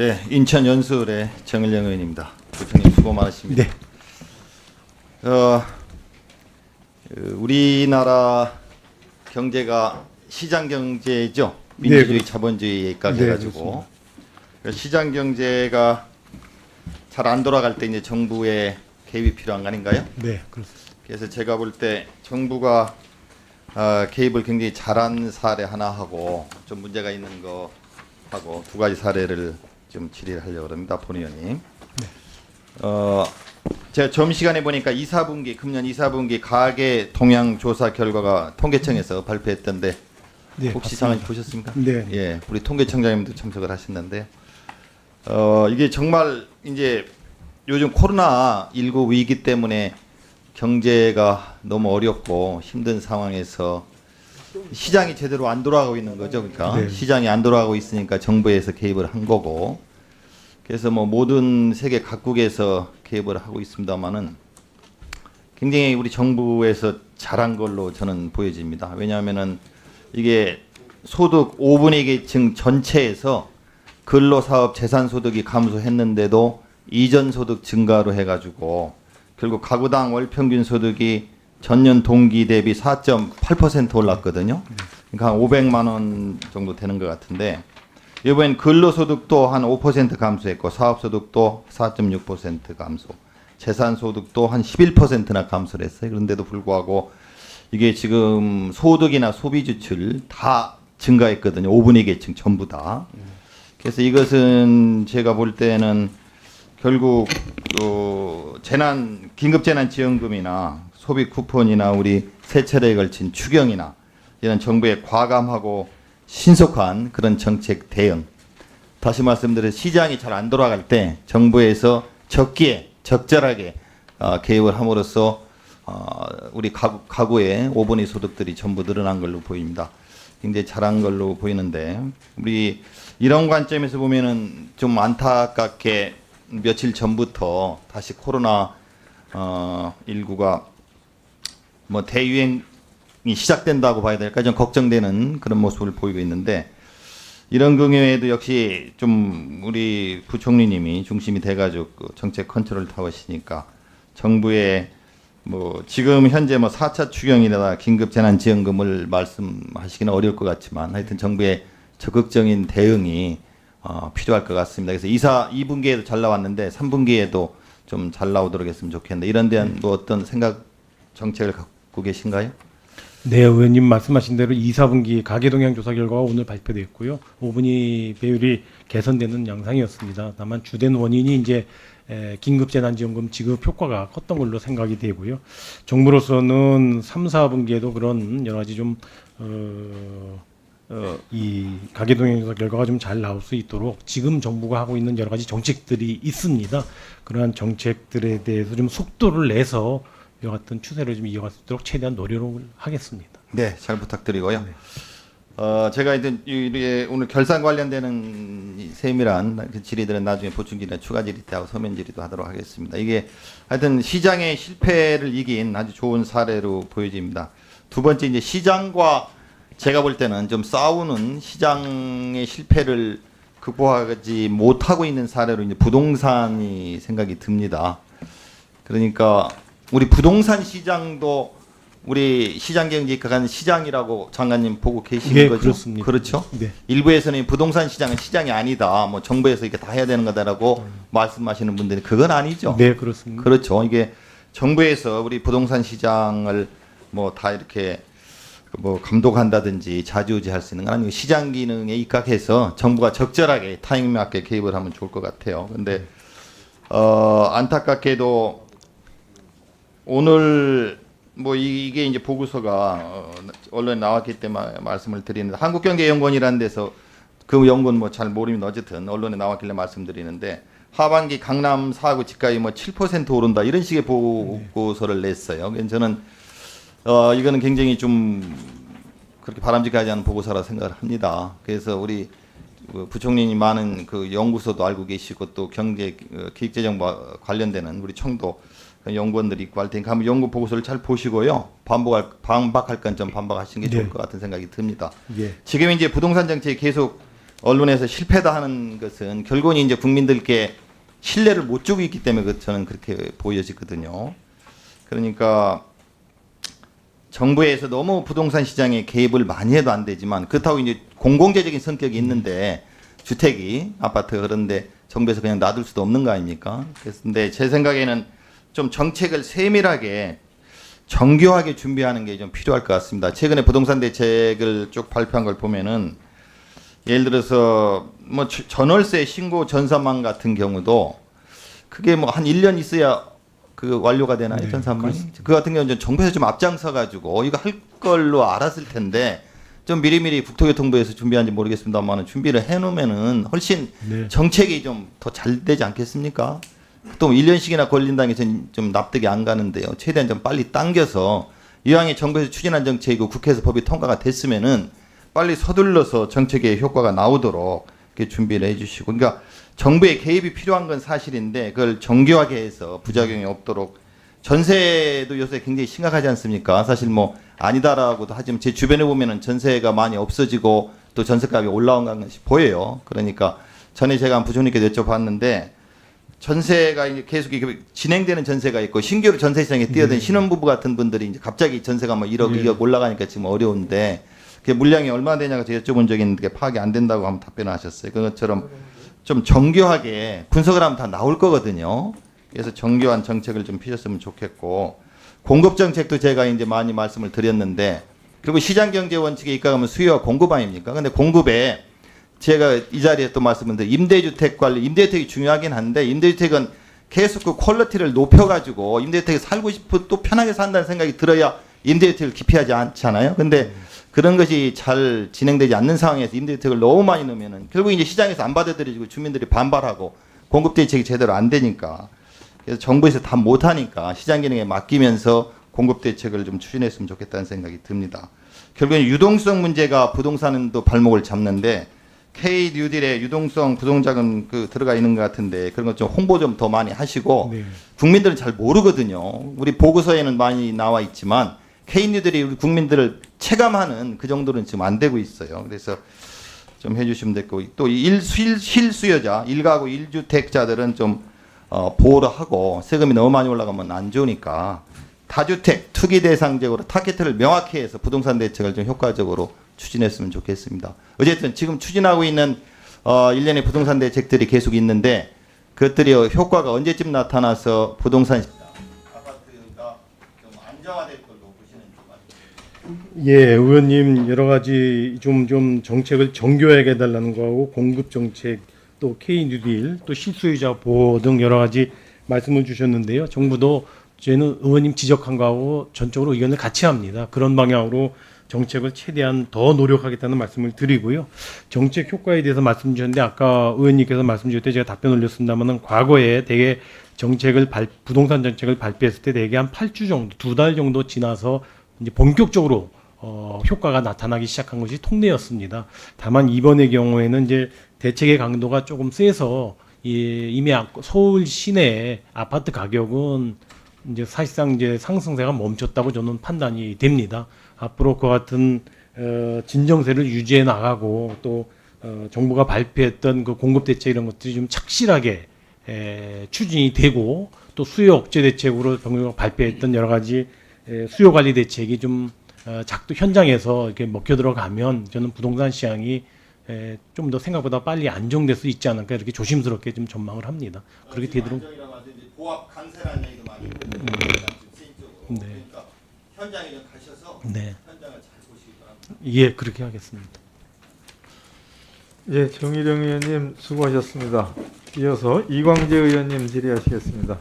네, 인천 연수의 정일영 의원입니다. 부총님 수고 많으십니다. 네. 어, 그 우리나라 경제가 시장 경제죠. 네, 민주주의 그렇습니다. 자본주의에 네, 입각해가지고 그 시장 경제가 잘 안 돌아갈 때 이제 정부의 개입이 필요한 거 아닌가요? 네, 그렇습니다. 그래서 제가 볼 때 정부가 어, 개입을 굉장히 잘한 사례 하나 하고 좀 문제가 있는 거 하고 두 가지 사례를 좀 질의를 하려고 합니다, 본 의원님. 어, 제가 점심시간에 보니까 2, 4분기 금년 2, 4분기 가계 동향 조사 결과가 통계청에서 발표했던데 네, 혹시. 상황 보셨습니까? 네. 예, 우리 통계청장님도 참석을 하셨는데 어 이게 정말 이제 요즘 코로나 19 위기 때문에 경제가 너무 어렵고 힘든 상황에서 시장이 제대로 안 돌아가고 있는 거죠. 그러니까 네. 시장이 안 돌아가고 있으니까 정부에서 개입을 한 거고 그래서 뭐 모든 세계 각국에서 개입을 하고 있습니다만은 굉장히 우리 정부에서 잘한 걸로 저는 보여집니다. 왜냐하면은 이게 소득 5분의 계층 전체에서 근로사업 재산 소득이 감소했는데도 이전 소득 증가로 해가지고 결국 가구당 월 평균 소득이 전년 동기 대비 4.8% 올랐거든요. 그러니까 한 500만 원 정도 되는 것 같은데 이번엔 근로소득도 한 5% 감소했고 사업소득도 4.6% 감소, 재산소득도 한 11%나 감소를 했어요. 그런데도 불구하고 이게 지금 소득이나 소비 지출 다 증가했거든요. 5분의 계층 전부 다. 그래서 이것은 제가 볼 때는 결국 어, 재난 긴급 재난 지원금이나 소비 쿠폰이나 우리 세 차례에 걸친 추경이나 이런 정부의 과감하고 신속한 그런 정책 대응. 다시 말씀드려 시장이 잘 안 돌아갈 때 정부에서 적기에 적절하게 어, 개입을 함으로써 어, 우리 가구, 가구의 5분의 소득들이 전부 늘어난 걸로 보입니다. 굉장히 잘한 걸로 보이는데 우리 이런 관점에서 보면은 좀 안타깝게 며칠 전부터 다시 코로나 어, 19가 뭐 대유행이 시작된다고 봐야 될까 좀 걱정되는 그런 모습을 보이고 있는데 이런 경우에도 역시 좀 우리 부총리님이 중심이 돼가지고 그 정책 컨트롤 타워시니까 정부의 뭐 지금 현재 뭐 4차 추경이나 긴급 재난 지원금을 말씀하시기는 어려울 것 같지만 하여튼 정부의 적극적인 대응이 어, 필요할 것 같습니다. 그래서 2사 2분기에도 잘 나왔는데 3분기에도 좀 잘 나오도록 했으면 좋겠는데 이런 데한 뭐 어떤 생각 정책을 갖고 계신가요? 네, 의원님 말씀하신 대로 2, 4분기 가계 동향 조사 결과가 오늘 발표됐고요. 5분위 배율이 개선되는 양상이었습니다. 다만 주된 원인이 이제 에, 긴급재난지원금 지급 효과가 컸던 걸로 생각이 되고요. 정부로서는 3, 4분기에도 그런 여러 가지 좀 어, 어, 이 가계 동향 조사 결과가 좀 잘 나올 수 있도록 지금 정부가 하고 있는 여러 가지 정책들이 있습니다. 그러한 정책들에 대해서 좀 속도를 내서 이와 같은 추세를 좀 이어갈 수 있도록 최대한 노력을 하겠습니다. 네, 잘 부탁드리고요. 어, 제가 이제 이 오늘 결산 관련되는 이 세밀한 그 질의들은 나중에 보충 질의나 추가 질의 때하고 서면 질의도 하도록 하겠습니다. 이게 하여튼 시장의 실패를 이긴 아주 좋은 사례로 보여집니다. 두 번째 이제 시장과 제가 볼 때는 좀 싸우는 시장의 실패를 극복하지 못하고 있는 사례로 이제 부동산이 생각이 듭니다. 그러니까 우리 부동산 시장도 우리 시장 경제 입각한 시장이라고 장관님 보고 계시는 예, 거죠? 그렇습니다. 그렇죠? 네. 일부에서는 부동산 시장은 시장이 아니다. 뭐 정부에서 이렇게 다 해야 되는 거다라고 말씀하시는 분들이 그건 아니죠. 네, 그렇습니다. 그렇죠. 이게 정부에서 우리 부동산 시장을 뭐 다 이렇게 뭐 감독한다든지 자주지할 수 있는 건 아니고 시장 기능에 입각해서 정부가 적절하게 타이밍 맞게 개입을 하면 좋을 것 같아요. 근데 어 안타깝게도 오늘 뭐 이- 이게 이제 보고서가 어, 언론에 나왔기 때문에 말씀을 드리는데 한국경제연구원이라는 데서 그 연구는 뭐 잘 모르면 어쨌든 언론에 나왔길래 말씀드리는데 하반기 강남 사구 집값이 뭐 7% 오른다 이런 식의 보고서를 냈어요. 저는 어 이거는 굉장히 좀 그렇게 바람직하지 않은 보고서라 생각을 합니다. 그래서 우리 그 부총리님 많은 그 연구소도 알고 계시고 또 경제 어, 기획재정과 관련되는 우리 청도 그 연구원들이 있고 할 테니까 한번 연구 보고서를 잘 보시고요. 반복할 반박할 건 좀 반박하시는 게 좋을 네. 것 같은 생각이 듭니다. 예. 지금 이제 부동산 정책이 계속 언론에서 실패다 하는 것은 결국은 이제 국민들께 신뢰를 못 주고 있기 때문에 그- 저는 그렇게 보여지거든요. 그러니까 정부에서 너무 부동산 시장에 개입을 많이 해도 안 되지만 그렇다고 이제 공공재적인 성격이 있는데 주택이 아파트가 그런데 정부에서 그냥 놔둘 수도 없는 거 아닙니까? 근데 제 생각에는 좀 정책을 세밀하게 정교하게 준비하는 게 좀 필요할 것 같습니다. 최근에 부동산 대책을 쭉 발표한 걸 보면은 예를 들어서 뭐 저- 전월세 신고 전산망 같은 경우도 그게 뭐 한 1년 있어야 그 완료가 되나요? 네, 전산망이? 그 같은 경우는 좀 정부에서 좀 앞장서 가지고 이거 할 걸로 알았을 텐데 좀 미리미리 국토교통부에서 준비한지 모르겠습니다만 준비를 해 놓으면은 훨씬 네. 정책이 좀 더 잘 되지 않겠습니까? 또 1년씩이나 걸린다는 게 저는 좀 납득이 안 가는데요. 최대한 좀 빨리 당겨서 이왕에 정부에서 추진한 정책이고 국회에서 법이 통과가 됐으면은 빨리 서둘러서 정책의 효과가 나오도록 이렇게 준비를 해 주시고 그러니까 정부의 개입이 필요한 건 사실인데 그걸 정교하게 해서 부작용이 없도록 전세도 요새 굉장히 심각하지 않습니까? 사실 뭐 아니다라고도 하지만 제 주변에 보면은 전세가 많이 없어지고 또 전세값이 올라온 것이 보여요. 그러니까 전에 제가 한 부총리께 여쭤봤는데 전세가 이제 계속 이게 진행되는 전세가 있고 신규로 전세 시장에 뛰어든 신혼부부 같은 분들이 이제 갑자기 전세가 뭐 1억, 네. 2억 올라가니까 지금 어려운데 그 물량이 얼마나 되냐고 제가 여쭤본 적이 있는데 파악이 안 된다고 한번 답변을 하셨어요. 그것처럼 좀 정교하게 분석을 하면 다 나올 거거든요. 그래서 정교한 정책을 좀 피셨으면 좋겠고 공급 정책도 제가 이제 많이 말씀을 드렸는데 그리고 시장 경제 원칙에 입각하면 수요와 공급 아닙니까? 근데 공급에 제가 이 자리에 또 말씀을 드린 임대주택 관리, 임대주택이 중요하긴 한데 임대주택은 계속 그 퀄리티를 높여가지고 임대주택에 살고 싶고 또 편하게 산다는 생각이 들어야 임대주택을 기피하지 않잖아요. 근데 그런 것이 잘 진행되지 않는 상황에서 임대주택을 너무 많이 넣으면은 결국 이제 시장에서 안 받아들여지고 주민들이 반발하고 공급 대책이 제대로 안 되니까 그래서 정부에서 다 못하니까 시장 기능에 맡기면서 공급 대책을 좀 추진했으면 좋겠다는 생각이 듭니다. 결국엔 유동성 문제가 부동산도 발목을 잡는데 K 뉴딜에 유동성 부동자금 그 들어가 있는 것 같은데 그런 것 좀 홍보 좀 더 많이 하시고 네. 국민들은 잘 모르거든요. 우리 보고서에는 많이 나와 있지만 K 뉴딜이 우리 국민들을 체감하는 그 정도는 지금 안 되고 있어요. 그래서 좀 해주시면 됐고 또 일실 실수요자 일가구 일주택자들은 좀 어, 보호를 하고 세금이 너무 많이 올라가면 안 좋으니까 다주택 투기 대상적으로 타겟을 명확히 해서 부동산 대책을 좀 효과적으로 추진했으면 좋겠습니다. 어쨌든 지금 추진하고 있는 어, 일련의 부동산 대책들이 계속 있는데 그것들이 효과가 언제쯤 나타나서 부동산 아파트가 좀 안정화될 걸로 보시는지 예, 의원님 여러 가지 좀좀 정책을 정교하게 해달라는 거하고 공급 정책 또 K 뉴딜 또 실수요자 보호 등 여러 가지 말씀을 주셨는데요. 정부도 저희는 의원님 지적한 거하고 전적으로 의견을 같이 합니다. 그런 방향으로 정책을 최대한 더 노력하겠다는 말씀을 드리고요. 정책 효과에 대해서 말씀 주셨는데 아까 의원님께서 말씀 주실 때 제가 답변 올렸습니다만은 과거에 대개 정책을 발, 부동산 정책을 발표했을 때 대개 한 8주 정도, 두 달 정도 지나서 이제 본격적으로 어, 효과가 나타나기 시작한 것이 통례였습니다. 다만 이번의 경우에는 이제 대책의 강도가 조금 세서 이, 이미 아- 서울 시내 아파트 가격은 이제 사실상 이제 상승세가 멈췄다고 저는 판단이 됩니다. 앞으로 그 같은 어, 진정세를 유지해 나가고 또 어, 정부가 발표했던 그 공급 대책 이런 것들이 좀 착실하게 에, 추진이 되고 또 수요 억제 대책으로 정부가 발표했던 여러 가지 에, 수요 관리 대책이 좀 어, 작도 현장에서 이렇게 먹혀 들어가면 저는 부동산 시장이 좀 더 생각보다 빨리 안정될 수 있지 않을까 이렇게 조심스럽게 좀 전망을 합니다. 그렇게 되도록 보합 강세라는 얘기도 많이. 실질적으로. 네. 그러니까 현장에 좀 가셔서 네, 현장을 잘 보시기 바랍니다. 예 그렇게 하겠습니다. 예, 정일영 의원님 수고하셨습니다. 이어서 이광재 의원님 질의하시겠습니다.